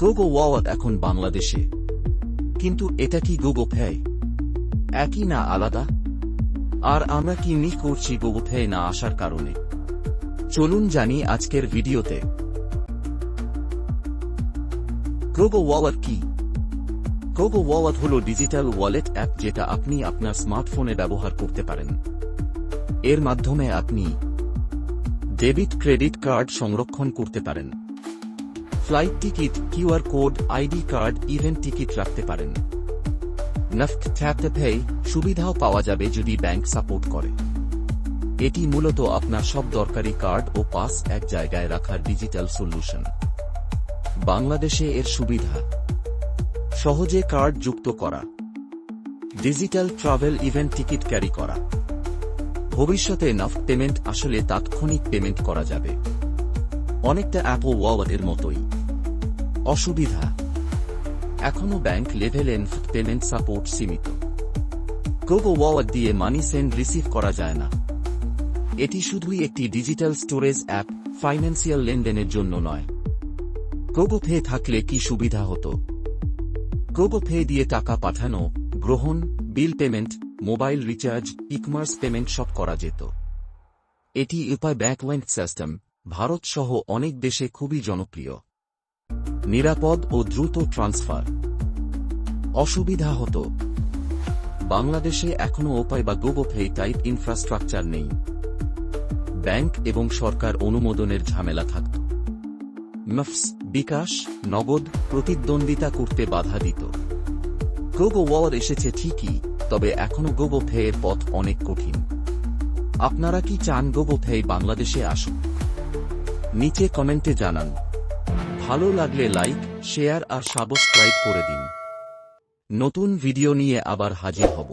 গোগো ওয়াওয়াত এখন বাংলাদেশে। কিন্তু এটা কি গোগো ফে একই না আলাদা? আর আমরা কি মিস করছি গোগো ফে না আসার কারণে? চলুন জানি আজকের ভিডিওতে। গোগো ওয়াওয়াত কি? গোগো ওয়াওয়াত হল ডিজিটাল ওয়ালেট অ্যাপ যেটা আপনি আপনার স্মার্টফোনে ব্যবহার করতে পারেন। এর মাধ্যমে আপনি ডেবিট ক্রেডিট কার্ড সংরক্ষণ করতে পারেন। Flight ticket QR code ID card, event ticket রাখতে পারেন। নফট ট্যাপতে পে সুবিধাও পাওয়া যাবে যদি ব্যাংক সাপোর্ট করে। এটি মূলত আপনার সব দরকারি কার্ড ও পাস এক জায়গায় রাখার ডিজিটাল সলিউশন। বাংলাদেশে এর সুবিধা। সহজে কার্ড যুক্ত করা। Digital travel event ticket carry করা। ভবিষ্যতে নফট পেমেন্ট আসলে তাৎক্ষণিক পেমেন্ট করা যাবে। অনেকটা অ্যাপো ওয়ালেটের মতোই। অসুবিধা। এখনও ব্যাংক লেভেল এনফট পেমেন্ট সাপোর্ট সীমিত। গোগো ওয়ালেট দিয়ে মানি সেন্ড রিসিভ করা যায় না। এটি শুধুই একটি ডিজিটাল স্টোরেজ অ্যাপ ফাইন্যান্সিয়াল লেনদেনের জন্য নয়। গোগো পে থাকলে কি সুবিধা হতো? গোগো পে দিয়ে টাকা পাঠানো, গ্রহণ bill payment mobile recharge ecommerce payment সব করা যেত। এটি উপায় ব্যাকল্যান্ড সিস্টেম ভারত সহ অনেক দেশে খুবই জনপ্রিয়। নিরাপদ ও দ্রুত ট্রান্সফার। অসুবিধা হতো। বাংলাদেশে এখনও উপায় বা গোগো টাইপ ইনফ্রাস্ট্রাকচার নেই। ব্যাংক এবং সরকার অনুমোদনের ঝামেলা থাকত। মফস বিকাশ, নগদ, প্রতিদ্বন্দ্বিতা করতে বাধা দিত। গোগো ওয়ার এসেছে ঠিকই, তবে এখনও গোগো ফেয়ের পথ অনেক কঠিন। আপনারা কি চান গোগো বাংলাদেশে আসুন? নিচে কমেন্টে জানান। ভালো লাগলে লাইক শেয়ার আর সাবস্ক্রাইব করে দিন। নতুন ভিডিও নিয়ে আবার হাজির হব।